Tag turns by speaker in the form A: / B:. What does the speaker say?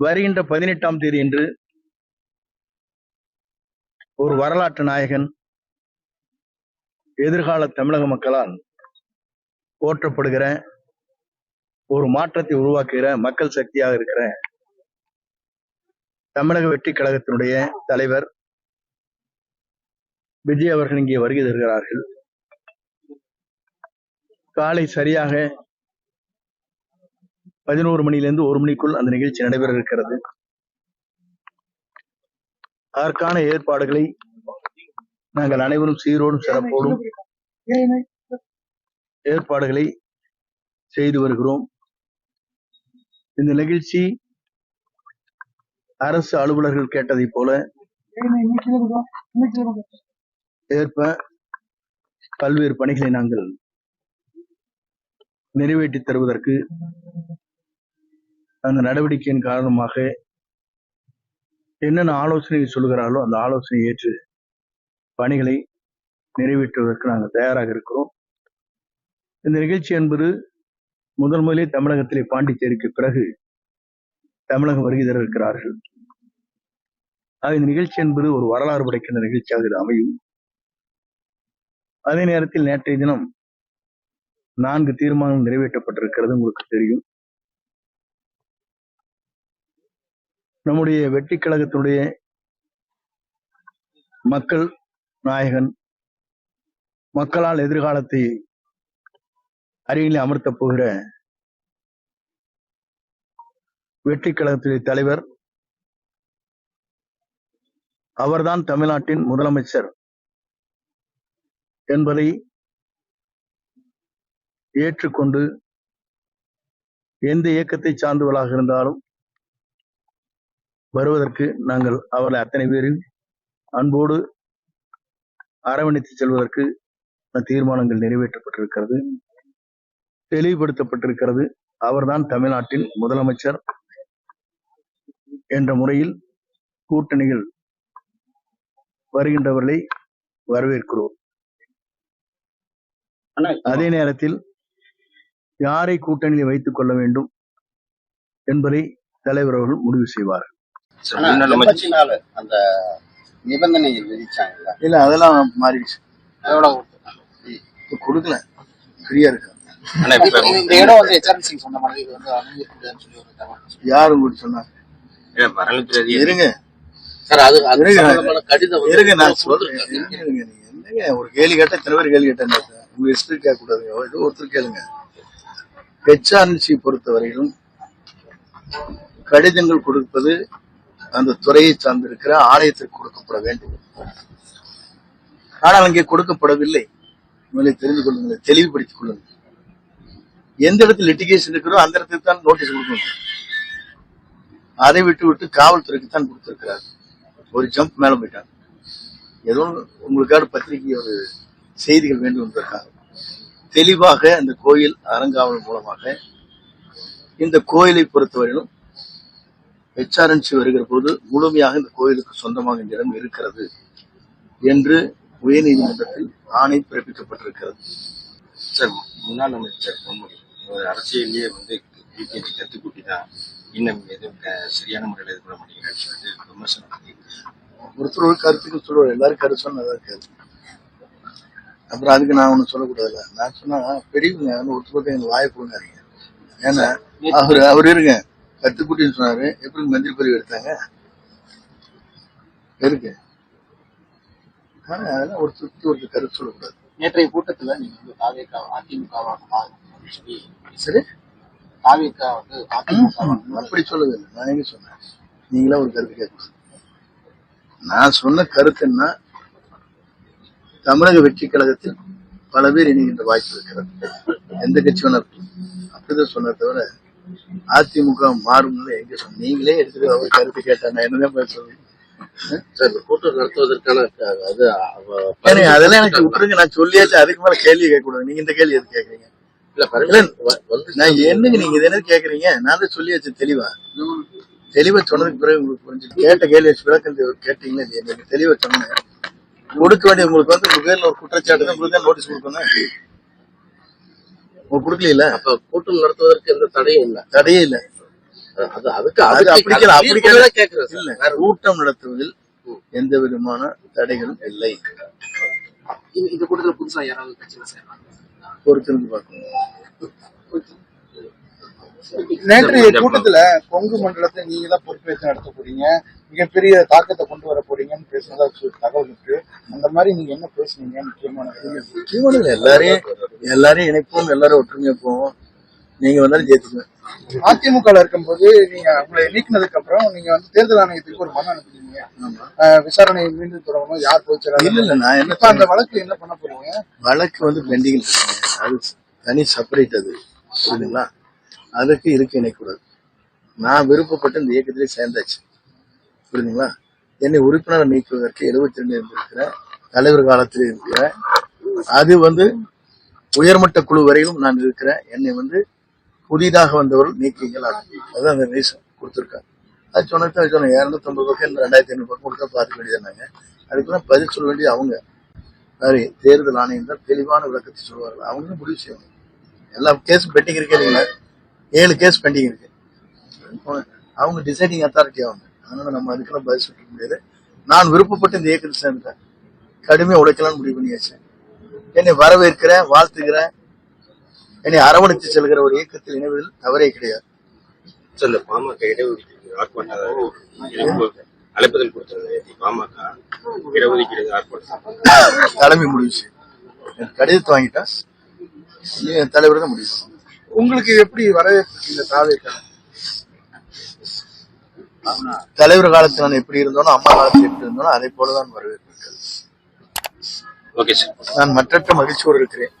A: வருகின்ற பதினெட்டாம் தேதி என்று ஒரு வரலாற்று நாயகன் எதிர்கால தமிழக மக்களால் போற்றப்படுகிற ஒரு மாற்றத்தை உருவாக்குகிற மக்கள் சக்தியாக இருக்கிற தமிழக வெற்றி கழகத்தினுடைய தலைவர் விஜய் அவர்கள் இங்கே வருகை தருகிறார்கள். காலை சரியாக பதினோரு மணியிலிருந்து ஒரு மணிக்குள் அந்த நிகழ்ச்சி நடைபெற இருக்கிறது. அதற்கான ஏற்பாடுகளை நாங்கள் அனைவரும் சீரோடும் சிறப்போடும் ஏற்பாடுகளை செய்து வருகிறோம். இந்த நிகழ்ச்சி அரசு அலுவலர்கள் கேட்டதைப் போல ஏற்ப பல்வேறு பணிகளை நாங்கள் நிறைவேற்றி தருவதற்கு அந்த நடவடிக்கையின் காரணமாக என்னென்ன ஆலோசனை சொல்கிறாரோ அந்த ஆலோசனை ஏற்று பணிகளை நிறைவேற்றுவதற்கு நாங்கள் தயாராக இருக்கிறோம். இந்த நிகழ்ச்சி என்பது முதல் முதலே தமிழகத்திலே பாண்டிச்சேரிக்கு பிறகு தமிழகம் வருகை தர இருக்கிறார்கள் ஆக இந்த நிகழ்ச்சி என்பது ஒரு வரலாறு படைக்கின்ற நிகழ்ச்சியாக இது அமையும். அதே நேரத்தில் நேற்றைய தினம் நான்கு தீர்மானம் நிறைவேற்றப்பட்டிருக்கிறது உங்களுக்கு தெரியும். நம்முடைய வெற்றி கழகத்தினுடைய மக்கள் நாயகன் மக்களால் எதிர்காலத்தை அருகிலே அமர்த்தப் போகிற வெற்றி கழகத்துடைய தலைவர் அவர்தான் தமிழ்நாட்டின் முதலமைச்சர் என்பதை ஏற்றுக்கொண்டு எந்த இயக்கத்தை சார்ந்தவர்களாக இருந்தாலும் வருவதற்கு நாங்கள் அவர்களை அத்தனை பேரையும் அன்போடு அரவணைத்து செல்வதற்கு தீர்மானங்கள் நிறைவேற்றப்பட்டிருக்கிறது. தெளிவுபடுத்தப்பட்டிருக்கிறது. அவர்தான் தமிழ்நாட்டின் முதலமைச்சர் என்ற முறையில் கூட்டணிகள் வருகின்றவர்களை வரவேற்கிறோம். அதே நேரத்தில் யாரை கூட்டணியில் வைத்துக் கொள்ள வேண்டும் என்பதை தலைவர் அவர்கள் முடிவு செய்வார்.
B: ஆனா, எண்பத்தி நாலு அந்த
A: இல்ல அதெல்லாம் மாறிடுச்சு. இப்ப கொடுக்கல. ஃப்ரீயா இருக்கு.
B: ஆனா இப்ப
C: இந்த இடம் வந்து ஹெச்ஆர்சி சொந்தமானது இது வந்து அனுமதிக்கூடாதுன்னு சொல்லி ஒரு தகவல்
A: யார் உங்களுக்கு சொன்னாங்க? இருங்க.
C: சார் அது அது
A: இருங்க.
C: சம்பந்தமான கடிதம் வந்து
A: இருங்க நான். சொல்றேன். இருங்க, நீங்க என்னங்க ஒரு கேள்வி கேட்டா இத்தனை பேர் கேள்வி கேட்டேன் உங்க இஷ்டம் கேட்க கூடாதுங்க ஒருத்தர் கேளுங்க. ஹெச்ஆர்என்சி பொறுத்தவரையிலும் கடிதங்கள் கொடுப்பது அந்த துறையை சார்ந்திருக்கிற ஆலயத்திற்கு கொடுக்கப்பட வேண்டும். ஆனால் அங்கே கொடுக்கப்படவில்லை. உங்களை தெரிந்து கொள்ளுங்கள் தெளிவுபடுத்திக் கொள்ளுங்கள். எந்த இடத்துல லிட்டிகேஷன் இருக்கிறோ அந்த இடத்துக்கு தான் நோட்டீஸ் கொடுக்கணும். அதை விட்டு விட்டு காவல்துறைக்கு தான் கொடுத்திருக்கிறார். ஒரு ஜம்ப் மேல போயிட்டாங்க. ஏதோ உங்களுக்காக பத்திரிகை ஒரு செய்திகள் வேண்டும் என்பதற்காக. தெளிவாக அந்த கோயில் அறங்காவல் மூலமாக இந்த கோயிலை பொறுத்தவரையிலும் ஹெச்ஆர்என்சி வருகிற போது முழுமையாக இந்த கோயிலுக்கு சொந்தமாக இந்த இடம் இருக்கிறது என்று உயர்நீதிமன்றத்தில் ஆணை பிறப்பிக்கப்பட்டிருக்கிறது.
B: சார் முன்னாள் அமைச்சர் பொன்முடி ஒரு அரசியலே வந்து பிஜேபி கத்துக்குட்டி தான் இன்னும் எதுவும் சரியான முறையில் இது பண்ண மாட்டேங்கிறான்னு சொல்லிட்டு விமர்சனம்
A: ஒருத்தர் ஒரு கருத்துக்கு சொல்லுவார் எல்லாரும் கருத்து சொன்னதா இருக்காது அப்புறம் அதுக்கு நான் ஒண்ணு சொல்லக்கூடாதுல்ல. நான் சொன்னா பெரியவங்க ஒருத்தர் ஒருத்தர் எனக்கு வாயை கொடுங்காதீங்க ஏன்னா அவர் அவர் இருங்க. கத்துக்குட்டின்னு சொன்னாரு எப்படி மஞ்சள் பதிவு எடுத்தாங்க. இருக்கு. ஆனா அதெல்லாம் ஒருத்தருக்கு ஒருத்தர் கருத்து சொல்லக்கூடாது.
C: நேற்றைய கூட்டத்துல நீங்க தாவேக்கா அதிமுகவாக
A: சரி?
C: தாவேக்கா வந்து
A: அப்படி சொல்லவே இல்லை. நான் எங்க சொன்னேன்? நீங்களா ஒரு கருத்து கேட்கணும் நான் சொன்ன கருத்து என்ன? தமிழக வெற்றி கழகத்தில் பல பேர் இணைகின்ற வாய்ப்பு இருக்கிறது. எந்த கட்சி வேணா. அப்படிதான் சொன்ன தவிர அதிமுக மாறும்னு எங்க நீங்களே எடுத்துட்டு அவர் கருத்து கேட்டா நான் என்னதான் பேச சொல்லுவேன்?
C: சார் இந்த கூட்டம் நடத்துவதற்கான அது
A: அதெல்லாம் எனக்கு விட்டுருங்க. நான் சொல்லியாச்சு அதுக்கு மேல கேள்வி கேட்க கூடாது நீங்க இந்த கேள்வி எது கேக்குறீங்க நான் என்னங்க நீங்க இது என்ன கேக்குறீங்க நான் தான் சொல்லியாச்சு தெளிவா. தெளிவா சொன்னதுக்கு பிறகு உங்களுக்கு புரிஞ்சு கேட்ட கேள்வி தெ- கேட்டீங்களா இல்லையா? நீங்க தெளிவா சொன்னேன் கொடுக்க வேண்டிய உங்களுக்கு வந்து உங்க பேர்ல ஒரு குற்றச்சாட்டு தான் உங்களுக்கு தான் நோட்டீஸ் கொடுக்கணும். கொடுக்கல
C: அப்ப கூட்டம் நடத்துவதற்கு எந்த தடையும் இல்ல.
A: தடையே இல்ல.
D: அது அதுக்கு
A: அது
D: கேட்கிறேன் சார்.
A: இல்ல கூட்டம் நடத்துவதில் எந்த விதமான தடைகளும் இல்லை.
C: இந்த- கூட்டத்துல புதுசா யாராவது கட்சியில சேர்றாங்க
A: பொறுத்திருந்து பார்க்கணும்.
E: நேற்றைய கூட்டத்துல கொங்கு மண்டலத்தை நீங்க தான் பொறுப்பேற்று நடத்த போறீங்க. மிகப்பெரிய தாக்கத்தை கொண்டு வர போறீங்கன்னு பேசுனதா தகவல் இருக்கு. அந்த மாதிரி நீங்க என்ன பேசுனீங்க முக்கியமான விஷயம்.
A: முக்கியமானது எல்லாரையும் எல்லாரையும் இணைப்போம் எல்லாரும் ஒற்றுமையா போவோம் நீங்க வந்தாலும் ஜெயிச்சுக்குவேன்
E: அதிமுக இருக்கும்போது நீங்க உங்களை நீக்கினதுக்கு அப்புறம் நீங்க வந்து தேர்தல் ஆணையத்துக்கு ஒரு மனு அனுப்புனீங்க அஹ், விசாரணை மீண்டும் தொடங்கணும் யார் போச்சு
A: இல்ல இல்ல நான் என்ன
E: அந்த வழக்கு என்ன பண்ண போறீங்க?
A: வழக்கு வந்து பெண்டிங் அது தனி செப்பரேட் அது. புரியுதுங்களா? அதுக்கு இருக்கு இணைக்கூடாது. நான் விருப்பப்பட்டு இந்த இயக்கத்திலே சேர்ந்தாச்சு. புரியுதுங்களா? என்னை உறுப்பினர் நீக்குவதற்கு எழுபத்தி ரெண்டு இருந்திருக்கிறேன் தலைவர் காலத்தில் இருக்கிறேன் அது வந்து உயர்மட்ட குழு வரையிலும் நான் இருக்கிறேன். என்னை வந்து புதிதாக வந்தவர்கள் நீக்கிங்கள் அதுதான் அந்த ரீசன் கொடுத்துருக்காங்க. அது சொன்னது சொன்னேன் இரநூத்தி ஐம்பது பக்கம் ரெண்டாயிரத்தி ஐநூறு பக்கம் பார்க்க பார்த்துக்க வேண்டியதாங்க அதுக்கெல்லாம் பதில் சொல்ல வேண்டிய அவங்க. சரி தேர்தல் ஆணையம் தான் தெளிவான விளக்கத்தை சொல்வார்கள். அவங்க முடிவு செய்யணும் எல்லா கேஸும் பெண்டிங் இருக்கே இல்லைங்களா? ஏழு கேஸ் பெண்டிங் இருக்கு. அவங்க டிசைடிங் அத்தாரிட்டி அவங்க. அதனால நம்ம அதுக்கெல்லாம் பதில் சொல்ல முடியாது. நான் விருப்பப்பட்டு இந்த இயக்கத்தில் சேர்ந்தேன் கடுமையாக உழைக்கலாம்னு முடிவு பண்ணியாச்சு. என்னை வரவேற்கிறேன் வாழ்த்துகிறேன் என்னை அரவணைத்து செல்கிற ஒரு இயக்கத்தில் இணைவதில் தவறே கிடையாது.
B: இந்த பாமக இடஒதுக்கீடு அழைப்புதல் கொடுத்தது பாமக இடஒதுக்கீடு
A: தலைமை முடிவு செய்யும் கடிதத்தை வாங்கிட்டா என் தலைவர் தான் முடிவு.
E: உங்களுக்கு எப்படி வரவேற்பு இந்த தாவேக்கா
A: தலைவர் காலத்தில் நான் எப்படி இருந்தோனோ அம்மா காலத்தில் எப்படி இருந்தோனோ அதே போலதான் வரவேற்பு நான் மற்றற்ற மகிழ்ச்சியோடு இருக்கிறேன்.